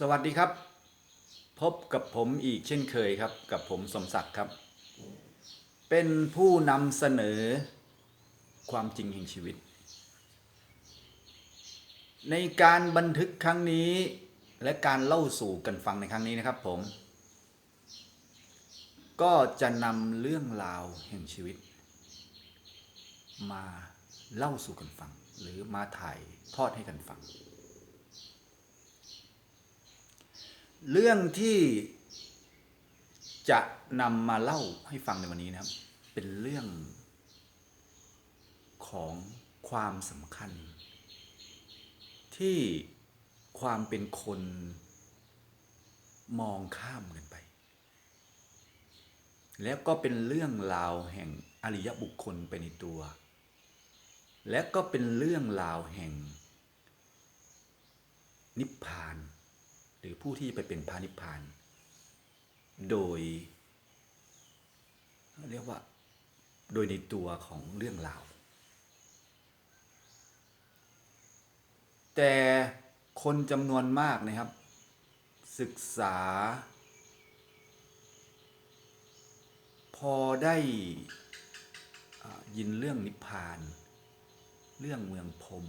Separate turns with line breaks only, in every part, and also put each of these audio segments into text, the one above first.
สวัสดีครับ พบกับผมอีกเช่นเคยครับ กับผมสมศักดิ์ครับ เป็นผู้นำเสนอความจริงแห่งชีวิต ในการบันทึกครั้งนี้ และการเล่าสู่กันฟังในครั้งนี้นะครับผม ก็จะนำเรื่องราวแห่งชีวิต มาเล่าสู่กันฟัง หรือมาถ่ายทอดให้กันฟัง เรื่องที่จะนำมาเล่าให้ฟังในวันนี้นะครับ เป็นเรื่องของความสำคัญ ที่ความเป็นคนมองข้ามกันไป แล้วก็เป็นเรื่องราวแห่งอริยบุคคลไปในตัว และก็เป็นเรื่องราวแห่งนิพพาน หรือผู้ที่ไปเป็นพระนิพาน โดย เรียกว่า โดยในตัวของเรื่องราว แต่คนจำนวนมากนะครับ ศึกษา พอได้ยินเรื่องนิพพาน เรื่องเมืองพรม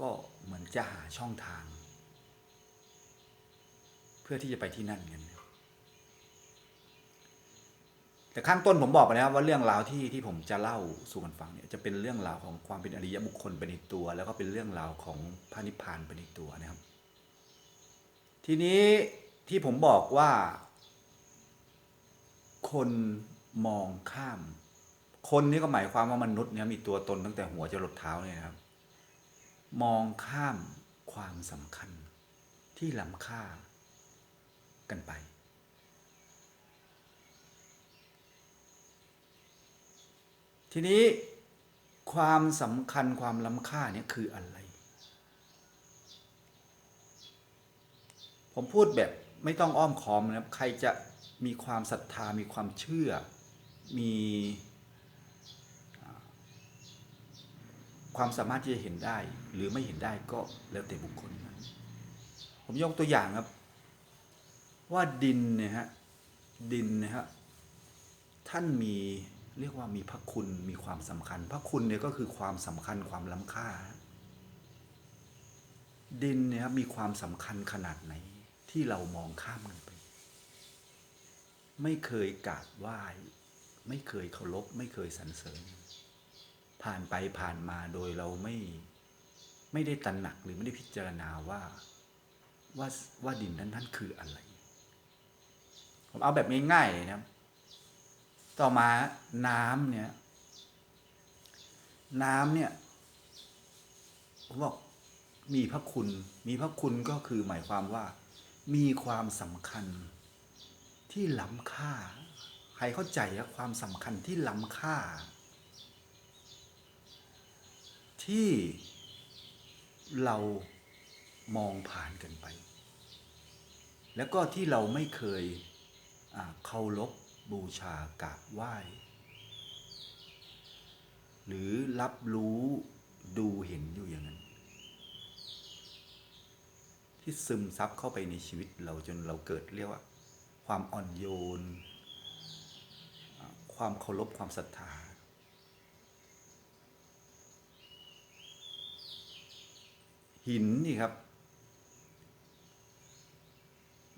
ก็เหมือนจะหาช่องทาง เพื่อที่จะไปที่นั่นกันแต่ข้างต้นผมบอกไปแล้วว่าเรื่องราวที่ที่ผมจะเล่าสู่กันฟังเนี่ยจะเป็นเรื่องราวของความเป็นอริยบุคคลไปในตัว แล้วก็เป็นเรื่องราวของพระนิพพานไปในตัวนะครับ ทีนี้ที่ผมบอกว่า คนมองข้าม คนนี่ก็หมายความว่ามนุษย์เนี่ยมีตัวตนตั้งแต่หัวจรดเท้าเลยนะครับ มองข้ามความสำคัญที่ล้ำค่า กันไป ทีนี้ความสำคัญความล้ำค่าเนี่ยคืออะไร ผมพูดแบบไม่ต้องอ้อมค้อมนะครับ ใครจะมีความศรัทธา มีความเชื่อ มีความสามารถที่จะเห็นได้หรือไม่เห็นได้ก็แล้วแต่บุคคล ผมยกตัวอย่างครับ ว่าดินเนี่ยฮะดินนี่ยฮะท่านมีเรียกว่ามีพระคุณมีความสำคัญ พระคุณเนี่ยก็คือความสำคัญความล้ำค่า ดินเนี่ยมีความสำคัญขนาดไหน ที่เรามองข้ามมันไป ไม่เคยกราบไหว้ไม่เคยเคารพไม่เคยสรรเสริญ ผ่านไปผ่านมาโดยเราไม่ไม่ได้ตระหนักหรือไม่ได้พิจารณาว่าว่าว่าดินนั้นนั้นคืออะไร ผมเอาแบบง่ายๆเลยนะครับ ต่อมาน้ำเนี่ย น้ำเนี่ย ผมบอกมีพระคุณ มีพระคุณก็คือหมายความว่า มีความสำคัญที่ล้ำค่า ใครเข้าใจความสำคัญที่ล้ำค่า ที่เรามองผ่านกันไป แล้วก็ที่เราไม่เคย เคารพบูชากราบไหว้ หรือรับรู้ดูเห็นอยู่อย่างนั้น ที่ซึมซับเข้าไปในชีวิตเราจนเราเกิดเรียกว่า ความอ่อนโยน ความเคารพความศรัทธาหินนี่ครับ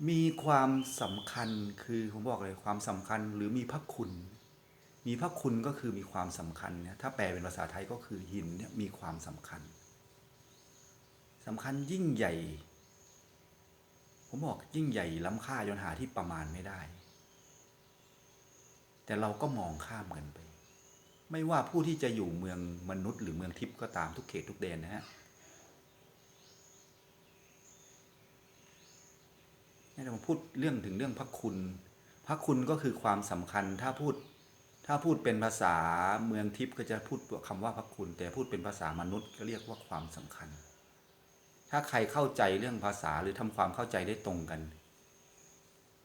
มีความสำคัญคือผมบอกเลยความสำคัญหรือมีพระคุณ มีพระคุณก็คือมีความสำคัญเนี่ยถ้าแปลเป็นภาษาไทยก็คือหินเนี่ยมีความสำคัญสำคัญยิ่งใหญ่ ผมบอกยิ่งใหญ่ล้ำค่าจนหาที่ประมาณไม่ได้ แต่เราก็มองข้ามกันไป ไม่ว่าผู้ที่จะอยู่เมืองมนุษย์ หรือเมืองทิพย์ก็ตามทุกเขตทุกแดนนะฮะ นี่เราพูดเรื่องถึงเรื่องพระคุณ พระคุณก็คือความสำคัญถ้าพูดถ้าพูดเป็นภาษาเมืองทิพย์ก็จะพูดคำว่าพระคุณ แต่พูดเป็นภาษามนุษย์ก็เรียกว่าความสำคัญ ถ้าใครเข้าใจเรื่องภาษาหรือทำความเข้าใจได้ตรงกัน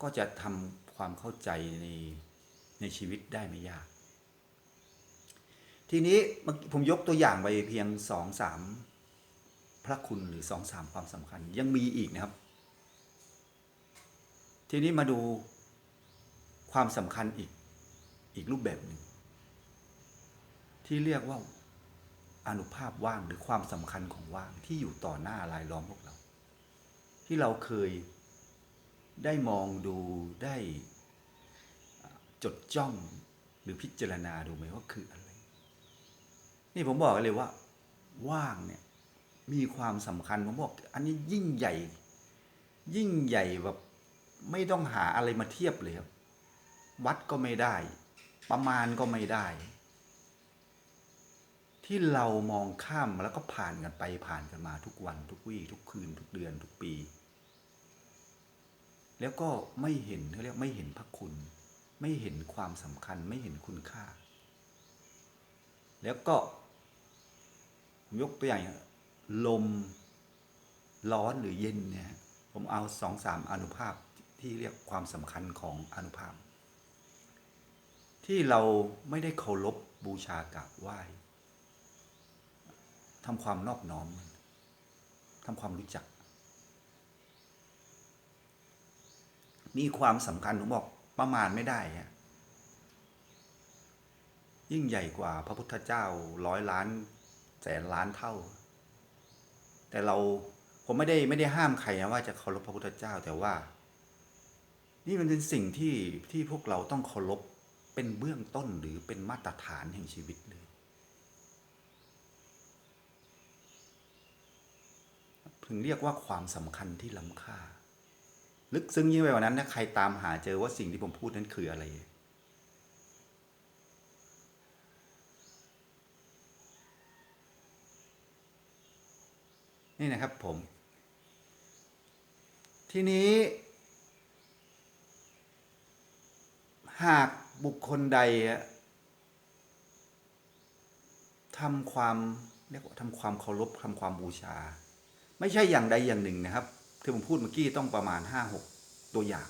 ก็จะทำความเข้าใจในในชีวิตได้ไม่ยาก ทีนี้ผมยกตัวอย่างไปเพียงสองสามพระคุณหรือสองสามความสำคัญยังมีอีกนะครับ ทีนี้มาดูความสำคัญอีก อีกรูปแบบหนึ่ง ที่เรียกว่าอนุภาพว่างหรือความสำคัญของว่างที่อยู่ต่อหน้ารายล้อมพวกเรา ที่เราเคยได้มองดูได้จดจ้องหรือพิจารณาดูไหมว่าคืออะไร นี่ผมบอกเลยว่า ว่างเนี่ยมีความสำคัญผมบอก อันนี้ยิ่งใหญ่ ยิ่งใหญ่แบบ ไม่ต้องหาอะไรมาเทียบเลยครับ วัดก็ไม่ได้ ประมาณก็ไม่ได้ ที่เรามองข้ามแล้วก็ผ่านกันไปผ่านกันมาทุกวันทุกวี่ทุกคืน ทุกเดือนทุกปี แล้วก็ไม่เห็นเขาเรียกไม่เห็นพระคุณ ไม่เห็นความสำคัญไม่เห็นคุณค่า แล้วก็ผมยกตัวอย่างอย่างลมร้อนหรือเย็นเนี่ย ผมเอาสองสามอนุภาพ ที่เรียกความสำคัญของอนุภาพ ที่เราไม่ได้เคารพบูชากราบไหว้ทำความนอบน้อมทำความรู้จัก มีความสำคัญผมบอกประมาณไม่ได้ฮะยิ่งใหญ่กว่าพระพุทธเจ้าร้อยล้านแสนล้านเท่า แต่เราผมไม่ได้ไม่ได้ห้ามใครนะว่าจะเคารพพระพุทธเจ้าแต่ว่า นี่มันเป็นสิ่งที่ที่พวกเราต้องเคารพเป็นเบื้องต้นหรือเป็นมาตรฐานแห่งชีวิตเลย ถึงเรียกว่าความสำคัญที่ล้ำค่า ลึกซึ้งยิ่งไปกว่านั้นถ้าใครตามหาเจอว่าสิ่งที่ผมพูดนั้นคืออะไร นี่นะครับผม ทีนี้ หากบุคคลใดอะทำความเรียกว่าทำความเคารพทำความบูชา ไม่ใช่อย่างใดอย่างหนึ่งนะครับที่ผมพูดเมื่อกี้ต้องประมาณห้าหกตัวอย่าง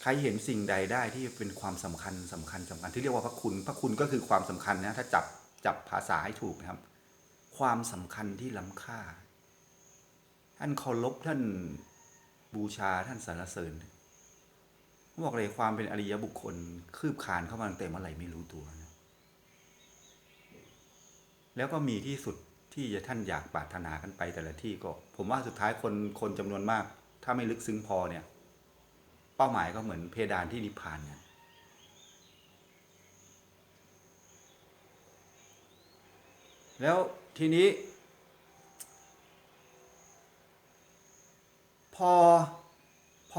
ใครเห็นสิ่งใดได้ที่เป็นความสำคัญสำคัญสำคัญที่เรียกว่าพระคุณ พระคุณก็คือความสำคัญนะถ้าจับจับภาษาให้ถูกนะครับ ความสำคัญที่ล้ำค่า ท่านเคารพท่านบูชาท่านสรรเสริญ บอกเลยความเป็นอริยบุคคล คืบคลานเข้ามาตั้งแต่เมื่อไหร่ไม่รู้ตัวนะแล้วก็มีที่สุดที่จะท่านอยากปรารถนากันไปแต่ละที่ก็ ผมว่าสุดท้ายคนคนจำนวนมาก ถ้าไม่ลึกซึ้งพอเนี่ย เป้าหมายก็เหมือนเพดานที่นิพพานเนี่ยแล้วทีนี้ พอ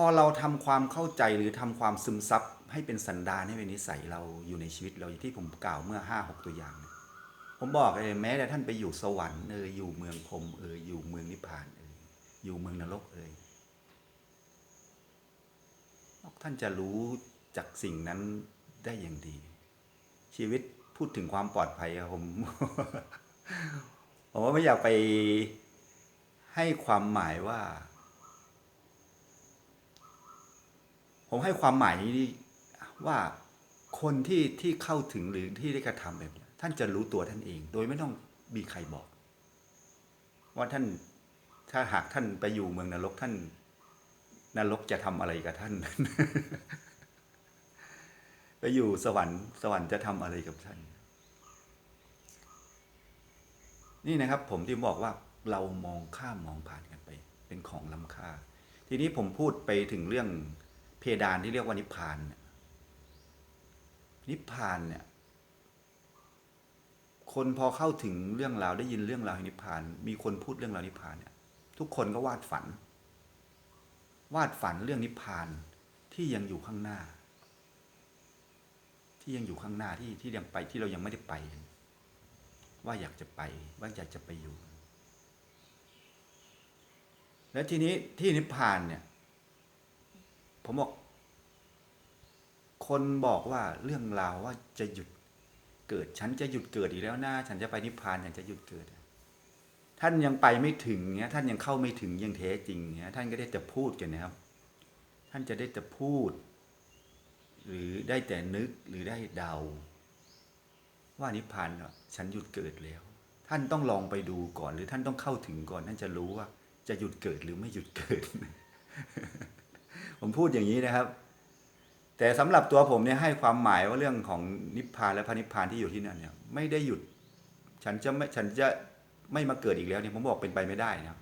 อเราทำความเข้าใจหรือทำความซึมซับให้เป็นสันดานให้เป็นนิสัยเราอยู่ในชีวิตเราอย่างที่ผมกล่าวเมื่อห้าหกตัวอย่าง ผมบอกเลยแม้แต่ท่านไปอยู่สวรรค์เอออยู่เมืองพรมเอออยู่เมืองนิพพานเอออยู่เมืองนรกเออท่านจะรู้จากสิ่งนั้นได้อย่างดี ชีวิตพูดถึงความปลอดภัยผมผมว่าไม่อยากไปให้ความหมายว่า ผมให้ความหมายนี้ว่าคนที่ที่เข้าถึงหรือที่ได้กระทำแบบนี้ท่านจะรู้ตัวท่านเอง โดยไม่ต้องมีใครบอก ว่าท่านถ้าหากท่านไปอยู่เมืองนรกท่านนรกจะทำอะไรกับท่าน ไปอยู่สวรรค์สวรรค์จะทำอะไรกับท่าน นี่นะครับ ผมที่บอกว่าเรามองข้ามมองผ่านกันไป เป็นของล้ำค่า ทีนี้ผมพูดไปถึงเรื่อง เพดานที่เรียกว่านิพพานเนี่ยนิพพานเนี่ย คนพอเข้าถึงเรื่องราวได้ยินเรื่องราวแห่งนิพพาน มีคนพูดเรื่องราวนิพพานเนี่ย ทุกคนก็วาดฝัน วาดฝันเรื่องนิพพานที่ยังอยู่ข้างหน้า ที่ยังอยู่ข้างหน้าที่ที่ยังไปที่เรายังไม่ได้ไป ว่าอยากจะไปว่าอยากจะไปอยู่ แล้วทีนี้ที่นิพพานเนี่ย ผมบอก คนบอกว่าเรื่องราวว่าจะหยุดเกิด ฉันจะหยุดเกิดอีกแล้วนะฉันจะไปนิพพานฉันจะหยุดเกิด ท่านยังไปไม่ถึงเนี้ย ท่านยังเข้าไม่ถึงยังแท้จริงเนี้ยท่านก็ได้แต่พูดกันนะครับ ท่านจะได้แต่พูด หรือได้แต่นึกหรือได้เดา ว่านิพพานฉันหยุดเกิดแล้ว ท่านต้องลองไปดูก่อน หรือท่านต้องเข้าถึงก่อนท่านจะรู้ว่า จะหยุดเกิดหรือไม่หยุดเกิด ผมพูดอย่างนี้นะครับ แต่สำหรับตัวผมเนี่ยให้ความหมายว่าเรื่องของนิพพานและพระนิพพานที่อยู่ที่นั่นเนี่ย ไม่ได้หยุด ฉันจะไม่ฉันจะไม่มาเกิดอีกแล้วเนี่ยผมบอกเป็นไปไม่ได้นะ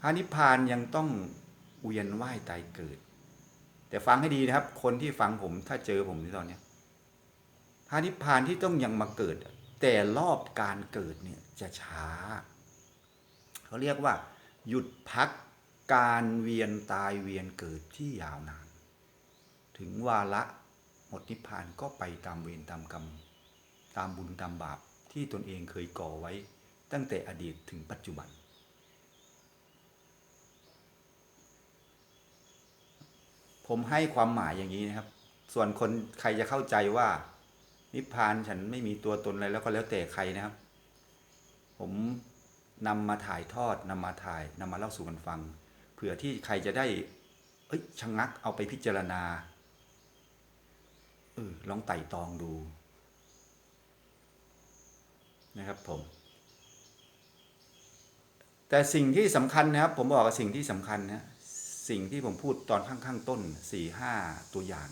พระนิพพานยังต้องเวียนว่ายตายเกิด แต่ฟังให้ดีนะครับ คนที่ฟังผมถ้าเจอผมในตอนเนี้ยพระนิพพานที่ต้องยังมาเกิด แต่รอบการเกิดเนี่ยจะช้า เขาเรียกว่า หยุดพัก การเวียนตายเวียนเกิดที่ยาวนาน ถึงวาระหมดนิพพานก็ไปตามเวรตามกรรม ตามบุญตามบาปที่ตนเองเคยก่อไว้ตั้งแต่อดีตถึงปัจจุบัน ผมให้ความหมายอย่างนี้นะครับ ส่วนคนใครจะเข้าใจว่า นิพพานฉันไม่มีตัวตนอะไรแล้วก็แล้วแต่ใครนะครับ ผมนำมาถ่ายทอดนำมาถ่ายนำมาเล่าสู่กันฟัง เผื่อที่ใครจะได้เอ้ยชะงักเอาไปพิจารณาเออลองไต่ตองดู นะครับผม แต่สิ่งที่สำคัญนะครับ ผมบอกว่าสิ่งที่สำคัญนะสิ่งที่ผมพูดตอนข้างๆต้นสี่ห้าตัวอย่าง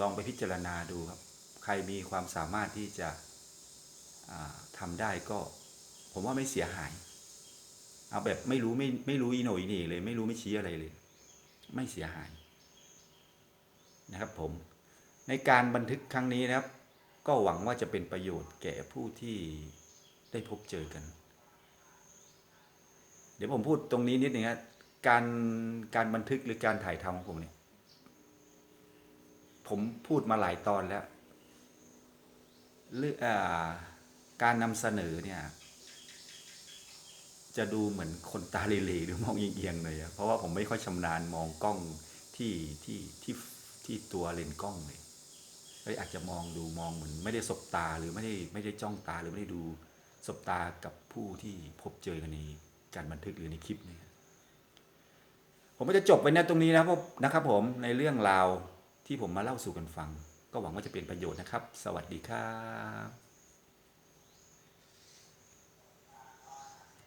ลองไปพิจารณาดูครับ ใครมีความสามารถที่จะทำได้ก็ ผมว่าไม่เสียหาย เอาแบบไม่รู้ไม่ไม่รู้อีโหนอีเหน่เลย ไม่รู้ไม่ชี้อะไรเลย ไม่เสียหายนะครับผมในการบันทึกครั้งนี้นะครับ ก็หวังว่าจะเป็นประโยชน์แก่ผู้ที่ได้พบเจอกัน เดี๋ยวผมพูดตรงนี้นิดนึงครับการการบันทึกหรือการถ่ายทำของผมเนี่ย ผมพูดมาหลายตอนแล้วเรื่องการนำเสนอเนี่ย จะดูเหมือนคนตาเหลๆหรือมองเอียงๆเลยอะเพราะว่าผมไม่ค่อยชำนาญมองกล้องที่ที่ที่ที่ตัวเลนกล้องเลยเลยอาจจะมองดูมองเหมือนไม่ได้สบตาหรือไม่ได้ไม่ได้จ้องตาหรือไม่ได้ดูสบตากับผู้ที่พบเจอกันในการบันทึกหรือในคลิปนี่ผมก็จะจบไปในตรงนี้นะครับนะครับ ผมในเรื่องราวที่ผมมาเล่าสู่กันฟัง ก็หวังว่าจะเป็นประโยชน์นะครับ สวัสดีครับ